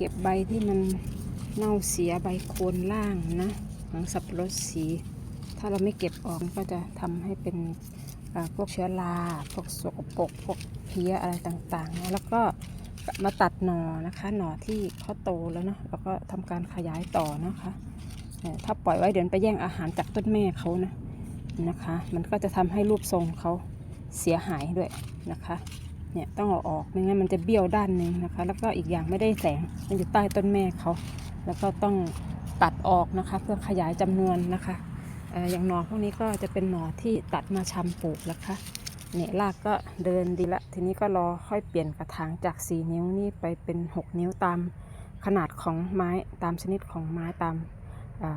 เก็บใบที่มันเน่าเสียใบโคนล่างนะของสับปะรดสี ถ้าเราไม่เก็บออกก็จะทำให้เป็นพวกเชื้อราพวกสกปรกพวกเพี้ยอะไรต่างๆนะแล้วก็มาตัดหน่อนะคะหน่อที่เขาโตแล้วเนาะแล้วก็ทำการขยายต่อนะคะถ้าปล่อยไว้เดี๋ยวมันไปแย่งอาหารจากต้นแม่เขานะนะคะ มันก็จะทำให้รูปทรงเขาเสียหายด้วยนะคะ เนี่ยต้องเอาออกไม่งั้นมันจะเบี้ยวด้านหนึงนะคะ แล้วก็อีกอย่างไม่ได้แสงมันอยู่ใต้ต้นแม่เขา แล้วก็ต้องตัดออกนะคะ เพื่อขยายจำนวนนะคะออย่างหนอพวกนี้ก็จะเป็นหนอที่ตัดมาชำปลูกนะคะเนี่ยรากก็เดินดีละทีนี้ก็รอค่อยเปลี่ยนกระถางจาก 4 นิ้วนี่ไปเป็น 6 นิ้วตามขนาดของไม้ตามชนิดของไม้ตามา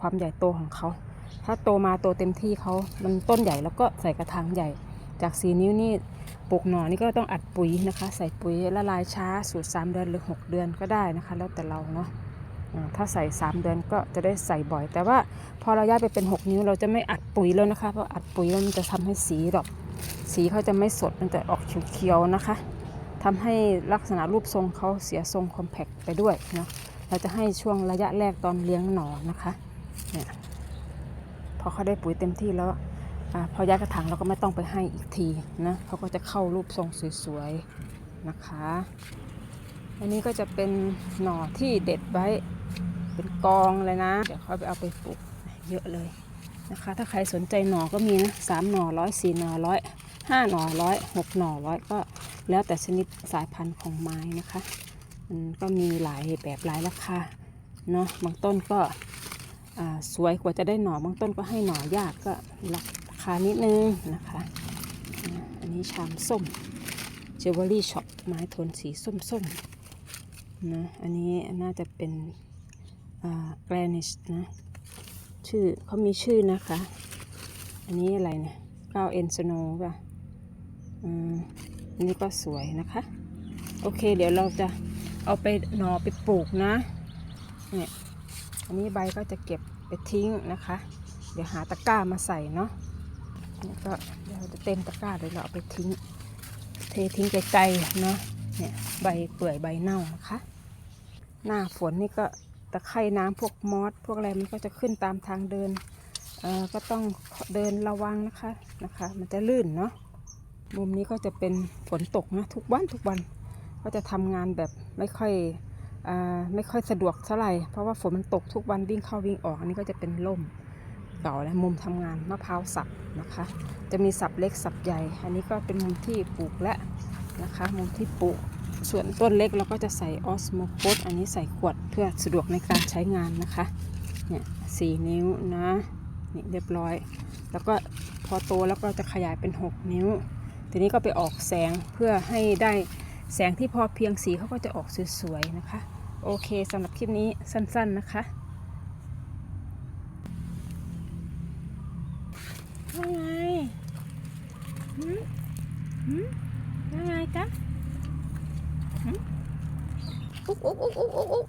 ความใหญ่โตของเขา ถ้าโตมาโตเต็มที่เขามันต้นใหญ่แล้วก็ใส่กระถางใหญ่จาก 4 นิ้วนี่ ปลูกหน่อนี่ก็ต้องอัดปุ๋ยนะคะ ใส่ปุ๋ยละลายช้าสูตร 3 เดือนหรือ 6 เดือนก็ได้นะคะ แล้วแต่เราเนาะถ้าใส่ 3 เดือนก็จะได้ใส่บ่อย แต่ว่าพอเราย้ายไปเป็น 6 นิ้วเราจะไม่อัดปุ๋ยแล้วนะคะ เพราะอัดปุ๋ยแล้วมันจะทำให้สีดอกสีเขาจะไม่สดมันจะออกเขียวๆนะคะทำให้ลักษณะรูปทรงเขาเสียทรงคอมแพคไปด้วยเนาะเราจะให้ช่วงระยะแรกตอนเลี้ยงหนอนนะคะเนี่ยพอเขาได้ปุ๋ยเต็มที่แล้ว อาพอย้ายกระถางเราก็ไม่ต้องไปให้อีกทีนะเขาก็จะเข้ารูปทรงสวยๆนะคะ อันนี้ก็จะเป็นหน่อที่เด็ดไว้เป็นกองเลยนะ เดี๋ยวเขาไปเอาไปปลูกเยอะเลยนะคะ ถ้าใครสนใจหน่อก็มีนะสามหน่อร้อยสี่หน่อร้อยห้าหน่อร้อยหกหน่อร้อยก็แล้วแต่ชนิดสายพันธุ์ของไม้นะคะมันก็มีหลายแบบหลายราคาเนาะบางต้นก็สวยกว่าจะได้หน่อบางต้นก็ให้หน่อยากก็ราคานิดนึงนะคะ อันนี้ชามส้มเจวเวอรี่ช็อปไม้โทนสีส้มๆนะอันนี้น่าจะเป็นแกรนิชนะชื่อเขามีชื่อนะคะ อันนี้อะไรเนี่ยก้าวเอ็นสโนป่ะอันนี้ก็สวยนะคะ โอเค เดี๋ยวเราจะเอาไปหนอไปปลูกนะเนี่ยอันนี้ใบก็จะเก็บไปทิ้งนะคะ เดี๋ยวหาตะกร้ามาใส่เนาะ นี่ก็เดี๋ยวเราจะเต็มตะกร้าเดี๋ยวเราเอาไปทิ้ง เททิ้งไกลๆเนาะเนี่ยใบเปื่อยใบเน่านะคะ หน้าฝนนี่ก็ตะไคร่น้ำพวกมอสพวกอะไรมันก็จะขึ้นตามทางเดินเอ่อก็ต้องเดินระวังนะคะนะคะ มันจะลื่นเนาะมุมนี้ก็จะเป็นฝนตกนะทุกวันทุกวันก็จะทำงานแบบไม่ค่อยอาไม่ค่อยสะดวกเท่าไหร่เพราะว่าฝนมันตกทุกวันวิ่งเข้าวิ่งออกอันนี้ก็จะเป็นล่ม เก่าและมุมทำงานมะพร้าวสับนะคะ จะมีสับเล็กสับใหญ่ อันนี้ก็เป็นมุมที่ปลูกและนะคะ มุมที่ปลูก ส่วนต้นเล็กเราก็จะใส่ออสโมโคสอันนี้ใส่ขวดเพื่อสะดวกในการใช้งานนะคะ เนี่ยสี่นิ้วนะนี่เรียบร้อย แล้วก็พอโตแล้วก็จะขยายเป็น 6 นิ้ว ทีนี้ก็ไปออกแสงเพื่อให้ได้แสงที่พอเพียงสีเขาก็จะออกสวยๆนะคะ โอเคสำหรับคลิปนี้สั้นๆนะคะว่าไงหืมหืม ว่าไงจ๊ะ หึอุ๊กอุ๊กอุ๊